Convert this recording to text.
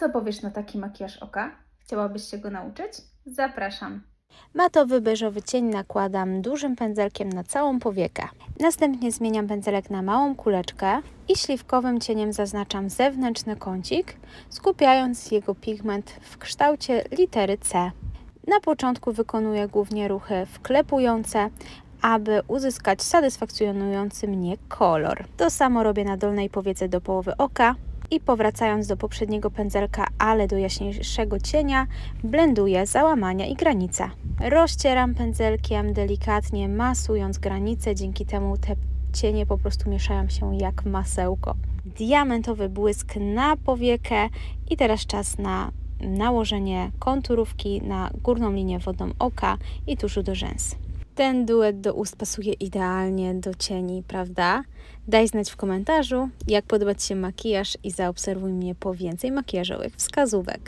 co powiesz na taki makijaż oka? Chciałabyś się go nauczyć? Zapraszam. Matowy beżowy cień nakładam dużym pędzelkiem na całą powiekę. Następnie zmieniam pędzelek na małą kuleczkę i śliwkowym cieniem zaznaczam zewnętrzny kącik, skupiając jego pigment w kształcie litery C. Na początku wykonuję głównie ruchy wklepujące, aby uzyskać satysfakcjonujący mnie kolor. To samo robię na dolnej powiece do połowy oka i powracając do poprzedniego pędzelka, ale do jaśniejszego cienia, blenduję załamania i granice. Rozcieram pędzelkiem delikatnie, masując granice, dzięki temu te cienie po prostu mieszają się jak masełko. Diamentowy błysk na powiekę i teraz czas na nałożenie konturówki na górną linię wodną oka i tuszu do rzęs. Ten duet do ust pasuje idealnie do cieni, prawda? Daj znać w komentarzu, jak podoba Ci się makijaż i zaobserwuj mnie po więcej makijażowych wskazówek.